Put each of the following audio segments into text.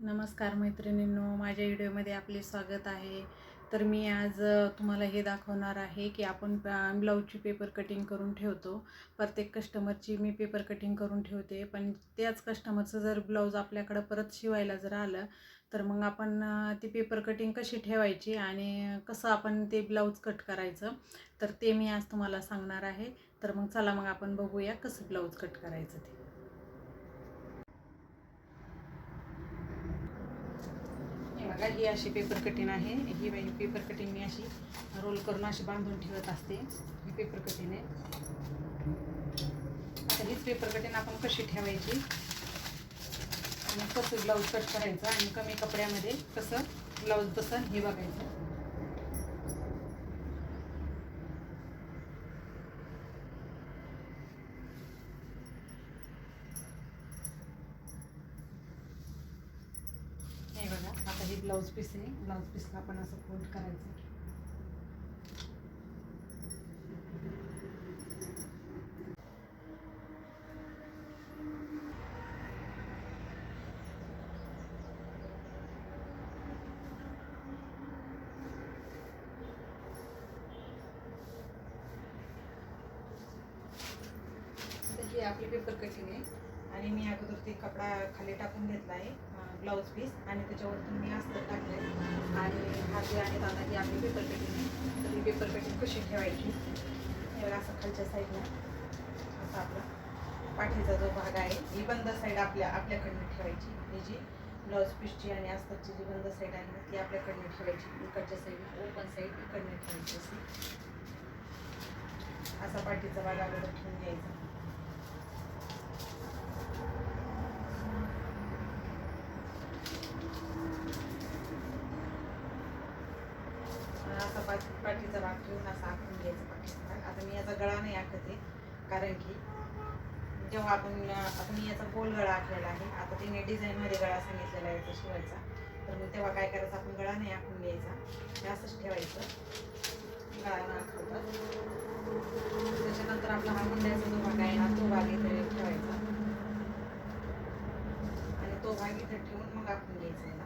नमस्कार मैत्रिणींनो माझ्या व्हिडिओमध्ये आपले स्वागत आहे. तर मी आज तुम्हाला हे दाखवणार आहे की आपण ब्लाऊजची पेपर कटिंग करून ठेवतो. प्रत्येक कस्टमरची मी पेपर कटिंग करून ठेवते. पण त्याच कस्टमरचं जर ब्लाऊज आपल्याकडं परत शिवायला जर आलं तर मग आपण ती पेपर कटिंग कशी ठेवायची आणि कसं आपण ते ब्लाऊज कट करायचं तर ते मी आज तुम्हाला सांगणार आहे. तर मग चला मग आपण बघूया कसं ब्लाऊज कट करायचं ते हे बघा ही अशी पेपर कटिंग आहे. ही बाई पेपर कटिंग मी अशी रोल करून अशी बांधून ठेवत असते ही पेपर कटिंग आहे. आता हीच पेपर कटिंग आपण कशी ठेवायची? आणि कसं ब्लाऊज कट करायचं आणि कमी कपड्यामध्ये कसं ब्लाऊज बसन हे बघायचं हे बघा आता हे ब्लाऊज पीस आहे. ब्लाऊज पीसला आपण असं फोल्ड करायचं. आपली पेपर कटिंग आहे. आणि मी अगोदर ते कपडा खाली टाकून घेतला आहे. ब्लाऊज पीस आणि त्याच्यावरतून मी अस्तर टाकले. आणि हाती आणि आहे दादा ही आपली पेपर कटिंग तर ही पेपर कटिंग कशी ठेवायची? हे असं खालच्या साईडला असा आपला पाठीचा जो भाग आहे ही बंद साईड आपल्या आपल्याकडनं ठेवायची. ही जी ब्लाऊज पीसची आणि अस्तरची जी बंद साईड आहे ना ती आपल्याकडनं ठेवायची. इकडच्या साईड ओपन साईड इकडनं ठेवायची अशी. असा पाठीचा भाग अगोदर ठेवून घ्यायचा असा पाठ भाग ठेवून असा आखून घ्यायचा पाठीचा भाग आता मी याचा गळा नाही आखत आहे कारण की जेव्हा आपण आता मी याचा गोल गळा आखलेला आहे. आता तिने डिझाईनमध्ये गळा सांगितलेला आहे याचा शिवायचा. तर मग तेव्हा काय करायचं? आपण गळा नाही आखून घ्यायचा. हे असंच ठेवायचं. गळा न आखवता त्याच्यानंतर आपला हा मुंड्याचा जो भाग आहे ना तो भाग इथे ठेवायचा. आणि तो भाग इथे ठेवून मग आखून घ्यायचा याला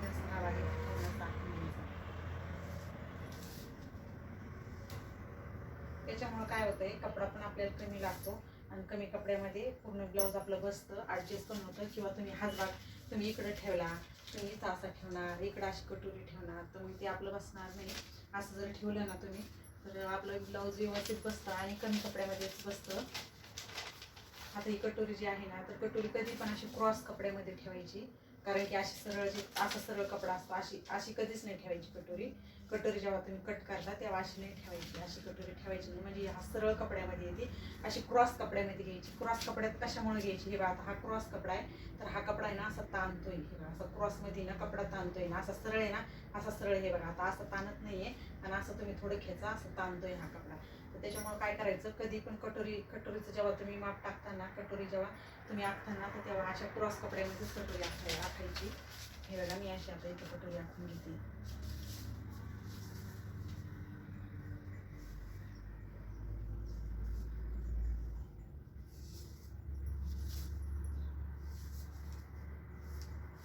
त्याचा हा भाग इथे ठेवून असं आखून घ्यायचा. त्याच्यामुळं काय होतंय कपडा पण आपल्याला कमी लागतो आणि कमी कपड्यामध्ये पूर्ण ब्लाऊज आपलं बसतं ॲडजस्ट पण होतं. किंवा तुम्ही हातभाग तुम्ही इकडं ठेवला तुम्ही इथं असा ठेवणार इकडं अशी कटोरी ठेवणार तर मग ते आपलं बसणार नाही. असं जर ठेवलं ना तुम्ही तर आपलं ब्लाऊज व्यवस्थित बसतं आणि कमी कपड्यामध्येच बसतं. आता ही कटोरी जी आहे ना तर कटोरी कधी पण अशी क्रॉस कपड्यामध्ये ठेवायची. कारण की अशी सरळ जी असा सरळ कपडा असतो अशी अशी कधीच नाही ठेवायची कटोरी. कटोरी जेव्हा तुम्ही कट करता तेव्हा अशी नाही ठेवायची अशी कटोरी ठेवायची नाही. म्हणजे हा सरळ कपड्यामध्ये येते अशी क्रॉस कपड्यामध्ये घ्यायची. क्रॉस कपड्यात कशामुळे घ्यायची? हे बघा आता हा क्रॉस कपडा आहे तर हा कपडा आहे ना असा ताणतोय. हे बघा असं क्रॉसमध्ये ना कपडा ताणतोय ना असा सरळ आहे ना असा सरळ हे बघा आता असं ताणत नाही आहे आणि असं तुम्ही थोडं खेचा असं ताणतोय हा कपडा. त्याच्यामुळे काय करायचं? कधी पण कटोरी कटोरीचं जेव्हा तुम्ही माप टाकताना कटोरी जेव्हा तुम्ही आखताना तर तेव्हा अशा क्रॉस कपड्यामध्येच कटोरी आखाय आखायची. हे बघा मी अशी आता इथं कटोरी आखून घेते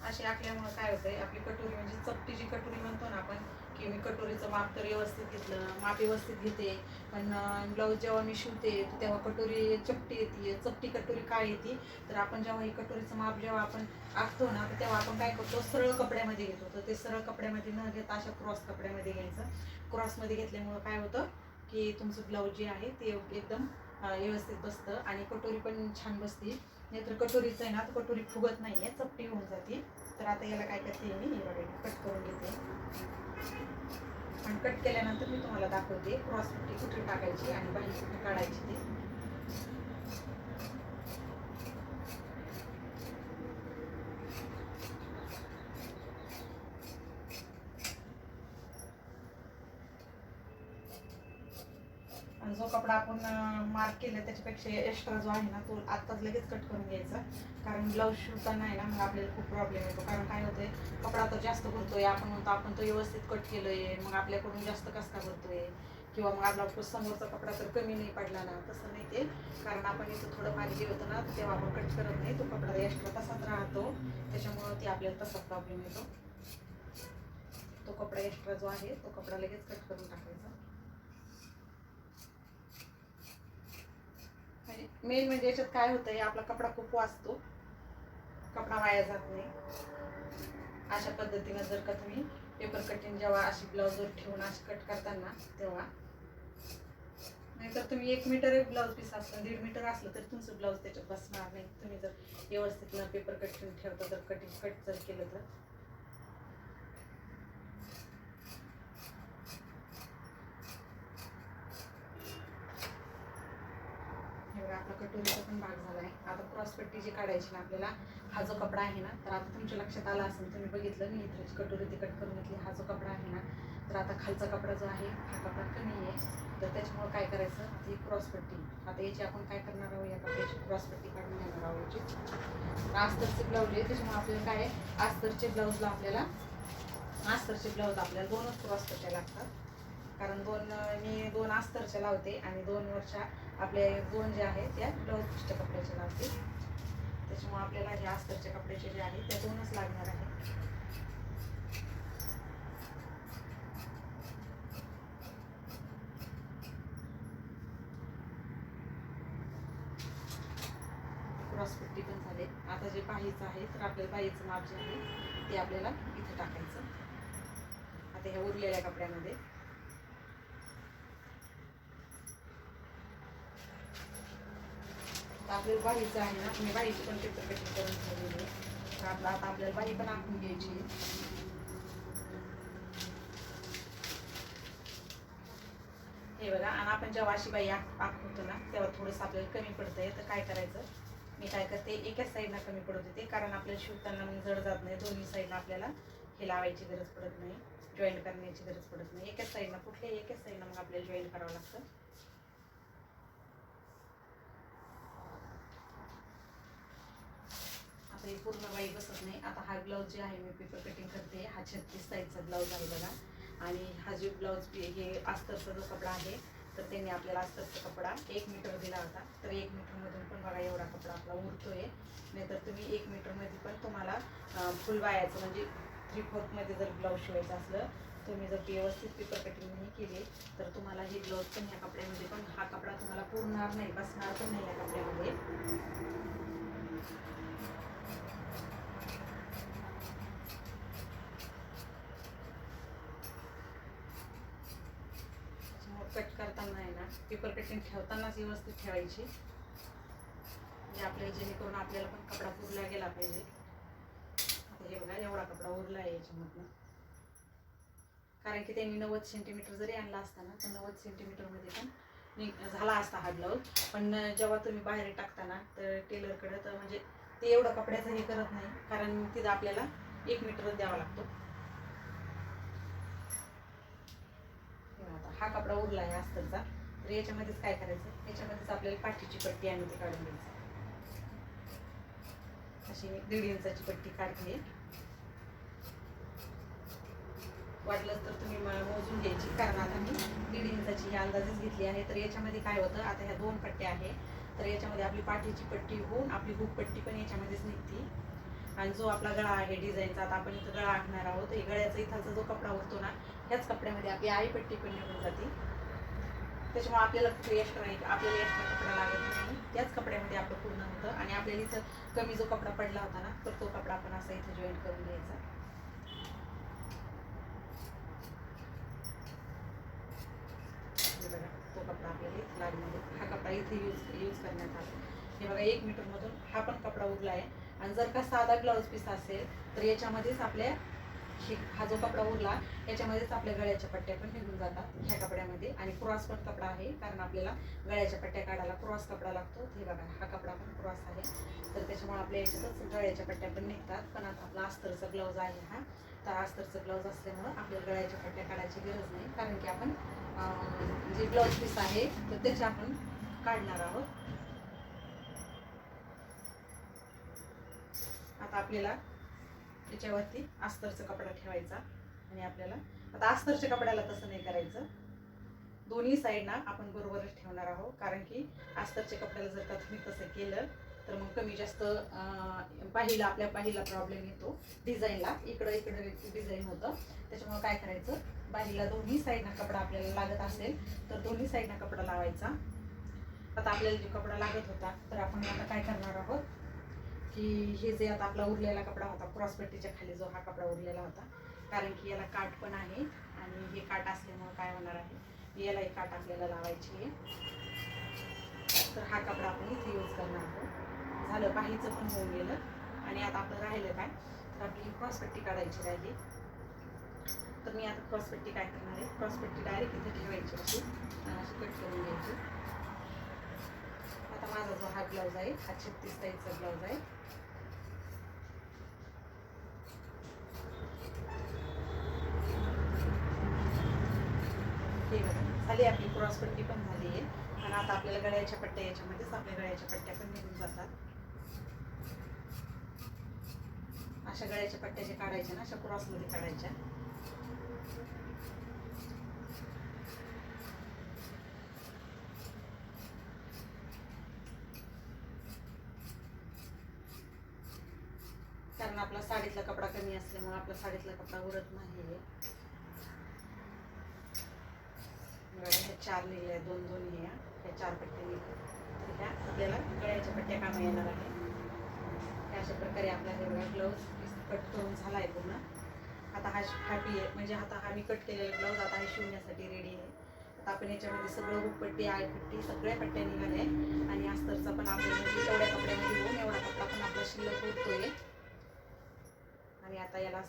अशी आखल्यामुळे काय होतंय आपली कटोरी म्हणजे चपटी जी कटोरी म्हणतो ना आपण की मी कटोरीचं माप तर व्यवस्थित घेतलं माप व्यवस्थित घेते. पण ब्लाऊज जेव्हा मी शिवते तेव्हा कटोरी चपटी येते चपटी कटोरी काय येते. तर आपण जेव्हा ही कटोरीचं माप जेव्हा आपण आखतो ना तर तेव्हा आपण काय करतो? सरळ कपड्यामध्ये घेतो. तर ते सरळ कपड्यामध्ये न घेता अशा क्रॉस कपड्यामध्ये घ्यायचं. क्रॉसमध्ये घेतल्यामुळं काय होतं की तुमचं ब्लाऊज जे आहे ते एकदम व्यवस्थित बसतं आणि कटोरी पण छान बसते. नाहीतर कटोरीचं आहे ना तर कटोरी फुगत नाही आहे चपटी होऊन जाते. तर आता याला काय करते मी? हे कट करून घेते. आणि कट केल्यानंतर मी तुम्हाला दाखवते. क्रॉस पट्टी कुठे टाकायची आणि बाहेर कुठे काढायची ते. आणि जो कपडा आपण मार्क केला त्याच्यापेक्षा एक्स्ट्रा जो आहे ना तो आत्ताच लगेच कट करून घ्यायचा. कारण ब्लाऊज शिवताना आहे ना मग आपल्याला खूप प्रॉब्लेम येतो. कारण काय होतंय कपडा तर जास्त करतोय आपण म्हणतो आपण तो व्यवस्थित कट केलोय. मग आपल्याकडून जास्त कसका करतोय किंवा मग आपला समोरचा कपडा तर कमी नाही पडला ना तसं नाही ते. कारण आपण इथं थोडं पाणी गेलं होतं ना तर तेव्हा आपण कट करत नाही. तो कपडा एक्स्ट्रा तसाच राहतो. त्याच्यामुळं ते आपल्याला तसा प्रॉब्लेम येतो. तो कपडा एक्स्ट्रा जो आहे तो कपडा लगेच कट करून टाकायचा. म्हणजे मेन म्हणजे याच्यात काय होतं आपला कपडा खूप वाचतो. कपडा वाया जात नाही. अशा पद्धतीनं जर का तुम्ही पेपर कटिंग जेव्हा अशी ब्लाऊजवर ठेवून अशी कट करताना तेव्हा. नाहीतर तुम्ही एक मीटर एक ब्लाऊज पीस असलं दीड मीटर असलं तरी तुमचं ब्लाऊज त्याच्यात बसणार नाही. तुम्ही जर व्यवस्थित पेपर कटिंग ठेवता जर कटिंग कट जर केलं तर हे बघा आपला कटोरीचा पण भाग झाला आहे आता क्रॉसपट्टी जी काढायची ना आपल्याला. हा जो कपडा आहे ना तर आता तुमच्या लक्षात आला असेल तुम्ही बघितलं मी इथे कटोरी ती कट करून घेतली. हा जो कपडा आहे ना तर आता खालचा कपडा जो आहे हा कपडा कमी आहे. तर त्याच्यामुळं काय करायचं ती क्रॉसपट्टी आता याची आपण काय करणार आहोत या कपड्याची क्रॉसपट्टी काढून घेणार आहोत याची. अस्तरचे ब्लाऊज आहे त्याच्यामुळे आपल्याला काय आहे अस्तरचे ब्लाऊजला आपल्याला अस्तरचे ब्लाऊज आपल्याला दोनच क्रॉसपट्ट्या लागतात. कारण दोन मी दोन अस्तरच्या लावते आणि दोन वरच्या आपले दोन जे आहेत त्या ब्लाऊज पिष्ट कपड्याच्या लावते. त्याच्यामुळे आपल्याला जे अस्तरच्या कपड्याचे जे आहे त्या दोनच लागणार आहे क्रॉसपट्टी पण झाले आता जे बाहीचं आहे तर आपल्याला बाहीचं माप जे आहे ते आपल्याला इथे टाकायचं. आता ह्या उरलेल्या कपड्यामध्ये आता आपल्याला बाहीचं आहे ना मी बाहीची पण पेपर कटिंग करून ठेवलेली तर आपलं आता आपल्याला बाही पण आखून घ्यायची हे बघा आणि आपण जेव्हा अशी बाई आख आखवतो ना तेव्हा थोडंसं आपल्याला कमी पडतंय. तर काय करायचं? मी काय करते एकाच साईडला कमी पडत होते. कारण आपल्याला शिवताना मग जड जात नाही. दोन्ही साईडला आपल्याला हे लावायची गरज पडत नाही. जॉईन करण्याची गरज पडत नाही. एकाच साईडला कुठल्याही एकाच साईडला मग आपल्याला जॉईन करावं लागतं आता हे पूर्ण बाई बसत नाही. आता हा ब्लाऊज जे आहे मी पेपर कटिंग करते. हा छत्तीस साईजचा ब्लाऊज आहे बघा. आणि हा जो ब्लाऊज हे अस्तरचा जो कपडा आहे तर त्यांनी आपल्याला अस्तरचा कपडा एक मीटर दिला होता. तर एक मीटरमधून पण बघा एवढा कपडा आपला उरतोय. नाहीतर तुम्ही एक मीटरमध्ये पण तुम्हाला फुलवायचं फुल म्हणजे थ्री फोर्थमध्ये जर ब्लाऊज शिवायचं असलं तुम्ही जर व्यवस्थित पेपर कटिंग नाही केली तर तुम्हाला हे ब्लाऊज पण ह्या कपड्यामध्ये पण हा कपडा तुम्हाला पुरणार नाही बसणार पण नाही या कपड्यामध्ये. कट करताना आहे ना पेपर कटिंग ठेवतानाच व्यवस्थित ठेवायची. म्हणजे आपल्याला जेणेकरून आपल्याला पण कपडा पुरला गेला पाहिजे. आता हे बघा एवढा कपडा उरला आहे याच्यामधनं. कारण की त्यांनी नव्वद सेंटीमीटर जरी आणला असता ना तर नव्वद सेंटीमीटरमध्ये पण झाला असता हा ब्लाऊज पण जेव्हा तुम्ही बाहेर टाकताना तर टेलरकडं तर म्हणजे ते एवढं कपड्याचं हे करत नाही कारण तिथं आपल्याला एक मीटरच द्यावा लागतो. हा कपडा उरला आहे अस्तरचा तर याच्यामध्येच काय करायचं? याच्यामध्येच आपल्याला पाठीची पट्टी आणि ती काढून घ्यायची. अशी मी दीड इंचाची पट्टी काढते वाटलंच तर तुम्ही मला मोजून घ्यायची कारण आता मी दीड इंचाची ही अंदाजेच घेतली आहे. तर याच्यामध्ये काय होतं आता ह्या दोन पट्ट्या आहे. तर याच्यामध्ये आपली पाठीची पट्टी होऊन आपली हुक पट्टी पण याच्यामध्येच निघते. आणि जो आपला गळा आहे डिझाईनचा आता आपण इथं गळा आखणार आहोत. हे गळ्याचा इथाचा जो कपडा होतो ना ह्याच कपड्यामध्ये आपली आई पट्टी पण निघून जाते. त्याच्यामुळे आपल्याला एक्स्ट्रा आपल्याला एक्स्ट्रा कपडा लागत नाही. त्याच कपड्यामध्ये आपलं पूर्ण होतं. आणि आपल्याला इथं कमी जो कपडा पडला होता ना तर तो कपडा आपण असा इथं जॉईन करून घ्यायचा. बघा तो कपडा आपल्याला इथं लागणार हा कपडा इथे यूज यूज करण्यात आला. हे बघा एक मीटरमधून हा पण कपडा उरला आहे. आणि जर का साधा ब्लाऊज पीस असेल तर याच्यामध्येच आपल्या हे हा जो कपडा उरला याच्यामध्येच आपल्या गळ्याच्या पट्ट्या पण निघून जातात ह्या कपड्यामध्ये. आणि क्रॉस पण कपडा आहे कारण आपल्याला गळ्याच्या पट्ट्या काढायला क्रॉस कपडा लागतो. हे बघा हा कपडा पण क्रॉस आहे. तर त्याच्यामुळे आपल्या याच्यातच गळ्याच्या पट्ट्या पण निघतात. पण आता आपला अस्तरचा ब्लाऊज आहे हा. तर अस्तरचं ब्लाऊज असल्यामुळं आपल्याला गळ्याच्या पट्ट्या काढायची गरज नाही. कारण की आपण जे ब्लाऊज पीस आहे तर त्याच्या आपण काढणार आहोत. आता आपल्याला त्याच्यावरती अस्तरचा कपडा ठेवायचा आणि आपल्याला आता अस्तरच्या कपड्याला तसं नाही करायचं. दोन्ही साईडना आपण बरोबरच ठेवणार आहोत कारण की अस्तरच्या कपड्याला जर का तुम्ही तसं केलं तर मग कमी जास्त पाहिला आपल्या पाहिला प्रॉब्लेम येतो. डिझाईनला इकडं इकडं डिझाईन होतं. त्याच्यामुळे काय करायचं बाहीला दोन्ही साईडना कपडा आपल्याला लागत असेल तर दोन्ही साईडना कपडा लावायचा. आता आपल्याला जो कपडा लागत होता तर आपण आता काय करणार? की हे जे आता आपला उरलेला कपडा होता क्रॉसपट्टीच्या खाली जो हा कपडा उरलेला होता कारण की याला काठ पण आहे आणि हे काठ असल्यामुळं काय होणार आहे? याला एक काठ आपल्याला लावायची आहे. तर हा कपडा आपण इथे यूज करणार आहोत. झालं बाहीचं पण होऊन गेलं. आणि आता आपलं राहिलं काय? तर आपली क्रॉसपट्टी काढायची राहिली. तर मी आता क्रॉसपट्टी काय करणार आहे? क्रॉसपट्टी डायरेक्ट इथे ठेवायची अशी. अशी कट करून घ्यायची. आता माझा जो हा ब्लाऊज आहे हा छत्तीस साईजचा ब्लाऊज आहे. खाली आपली झाली आपली पण झाली आहे. आणि आता आपल्याला गळ्याच्या पट्ट्या याच्यामध्येच आपल्या गळ्याच्या पट्ट्या पण निघून जातात. अशा गळ्याच्या पट्ट्या ज्या काढायच्या ना अशा क्रॉसमध्ये काढायच्या. कारण आपला साडीतला कपडा कमी असल्यामुळे आपला साडीतला कपडा उरत नाही ह्या चार निघल्या दोन दोन ह्या ह्या चार पट्ट्या निघल्या त्या आपल्याला गळ्याच्या पट्ट्या कामा येणार आहे अशा प्रकारे आपला हे बघा ब्लाऊज कट करून झाला आहे पूर्ण. आता हा हॅपी आहे म्हणजे आता हा मी कट केलेला ब्लाऊज आता हे शिवण्यासाठी रेडी आहे. आता आपण याच्यामध्ये सगळं हुकपट्टी आळपट्टी सगळ्या पट्ट्या निघाल्या आहे आणि अस्तरचा पण आपल्याला म्हणजे तेवढ्या कपड्यामध्ये होऊन एवढा कपडा पण आपला शिल्लक उरतोय. आणि आता याला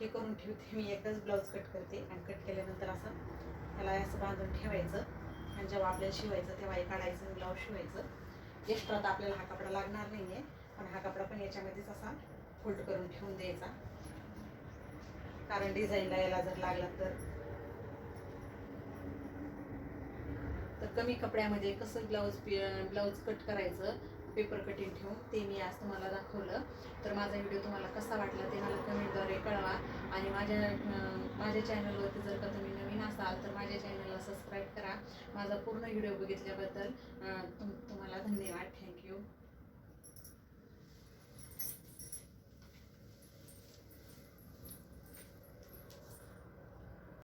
हे करून ठेवते मी एकदाच ब्लाऊज कट करते. आणि कट केल्यानंतर असं त्याला असं बांधून ठेवायचं. आणि जेव्हा आपल्याला शिवायचं तेव्हा हे काढायचं ब्लाऊज शिवायचं. एक्स्ट्रा तर आपल्याला हा कपडा लागणार नाही आहे पण हा कपडा पण याच्यामध्येच असा फोल्ड करून ठेवून द्यायचा. कारण डिझाईनला याला जर लागला तर. तर कमी कपड्यामध्ये कसं ब्लाऊज ब्लाऊज कट करायचं पेपर कटिंग ठेवून ते मी आज तुम्हाला दाखवलं. तर माझा व्हिडिओ तुम्हाला कसा वाटला ते मला कमेंटद्वारे कळवा. आणि माझ्या माझ्या चॅनलवरती जर का तुम्ही नवीन असाल तर माझ्या चॅनलला सबस्क्राईब करा. माझा पूर्ण व्हिडिओ बघितल्याबद्दल तुम तुम्हाला धन्यवाद. थँक्यू